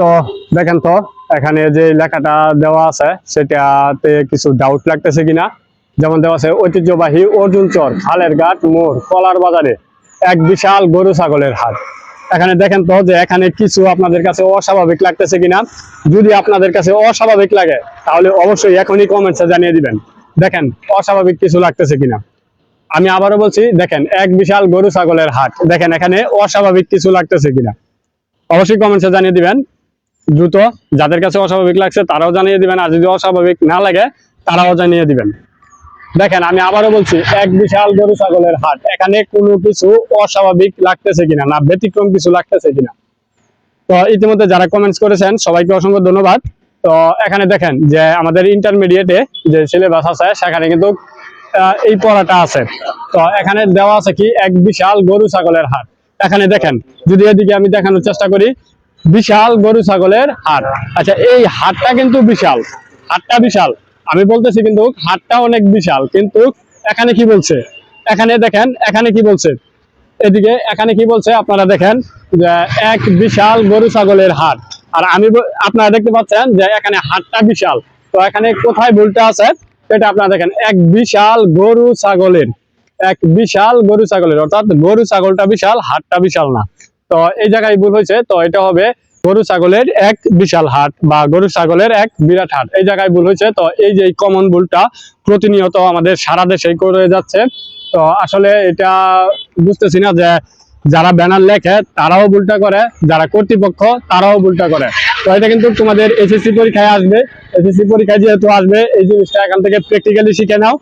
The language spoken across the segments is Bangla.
তো দেখেন তো, এখানে যে লেখাটা দেওয়া আছে, সেটাতে কিছু ডাউট লাগতেছে কিনা? যেমন দেওয়া আছে, ঐতিহ্যবাহী অর্জুন চর, খালের ঘাট, মোড়, কলার বাজারে, এক বিশাল গরু ছাগলের হাট। এখানে দেখেন তো যে এখানে কিছু আপনাদের কাছে অস্বাভাবিক লাগতেছে কিনা? যদি আপনাদের কাছে অস্বাভাবিক লাগে, তাহলে অবশ্যই এখনই কমেন্টসে জানিয়ে দিবেন। দেখেন, অস্বাভাবিক কিছু লাগতেছে কিনা? আমি আবারও বলছি, দেখেন, এক বিশাল গরু ছাগলের হাট। দেখেন, এখানে অস্বাভাবিক কিছু লাগতেছে কিনা? অবশ্যই কমেন্টসে জানিয়ে দিবেন। দ্রুত যাদের কাছে অস্বাভাবিক লাগছে তারাও জানিয়ে দিবেন, আর যদি অস্বাভাবিক না লাগে তারাও জানিয়ে দিবেন। দেখেন, আমি আবারও বলছি, এক বিশাল গরু ছাগলের হাট, এখানে কোনো কিছু অস্বাভাবিক লাগতেছে কিনা, না ব্যতিক্রম কিছু লাগতেছে কিনা? তো ইতিমধ্যে যারা কমেন্টস করেছেন, সবাইকে অসংখ্য ধন্যবাদ। তো এখানে দেখেন যে আমাদের ইন্টারমিডিয়েটে যে সিলেবাস আছে, সেখানে কিন্তু এই পড়াটা আছে। তো এখানে দেওয়া আছে কি, এক বিশাল গরু ছাগলের হাট। এখানে দেখেন, যদি এদিকে আমি দেখানোর চেষ্টা করি বিশাল গরু ছাগলের হাট। আচ্ছা এই হাটটা কিন্তু বিশাল। হাটটা বিশাল। আমি বলতেছি কিন্তু হাটটা অনেক বিশাল। কিন্তু এখানে কি বলছে? এখানে দেখেন, এখানে কি বলছে? এদিকে এখানে কি বলছে? আপনারা দেখেন যে এক বিশাল গরু ছাগলের হাট। আর আমি আপনারা দেখতে পাচ্ছেন যে এখানে হাটটা বিশাল। তো এখানে কোথায় ভুলটা আছে? এটা আপনারা দেখেন। এক বিশাল গরু ছাগলের, এক বিশাল গরু ছাগলের। অর্থাৎ গরু ছাগলটা বিশাল, হাটটা বিশাল না। তো এই জায়গায় ভুল হয়েছে। তো এটা হবে গরু ছাগলের এক বিশাল হাট বা গরু ছাগলের এক বিরাট হাট। এই জায়গায় ভুল হয়েছে। তো এই যে কমন ভুলটা প্রতিনিয়ত আমাদের সারা দেশেই করে যাচ্ছে। তো আসলে এটা বুঝতেছি না যে যারা ব্যানার লেখে তারাও ভুলটা করে, যারা কর্তৃপক্ষ তারাও ভুলটা করে। তো এটা কিন্তু তোমাদের এসএসসি পরীক্ষায় আসবে। এসএসসি পরীক্ষায় যেহেতু আসবে, এই জিনিসটা এখান থেকে প্র্যাকটিক্যালি শিখে নাও।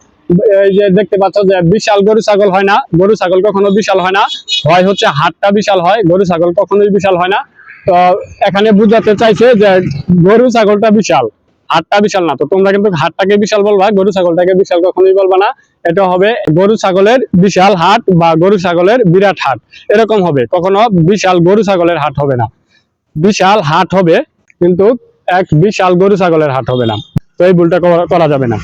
যে দেখতে পাচ্ছ যে বিশাল গরু, ছাগল হয় না। গরু, ছাগল কখনো বিশাল হয় না। হয় হচ্ছে হাটটা বিশাল হয়, গরু, ছাগল কখনোই বিশাল হয় না। তো এখানে বুঝাতে চাইছে যে গরু, ছাগলটা বিশাল, হাটটা বিশাল না। তো তোমরা কিন্তু হাটটাকে বিশাল বলবা, গরু, ছাগলটাকে বিশাল কখনোই বলবা না। এটা হবে গরু, ছাগলের বিশাল হাট বা গরু, ছাগলের বিরাট হাট। এরকম হবে। কখনো বিশাল গরু, ছাগলের হাট হবে না। বিশাল হাট হবে, কিন্তু এক বিশাল গরু, ছাগলের হাট হবে না। তো এই ভুলটা করা যাবে না।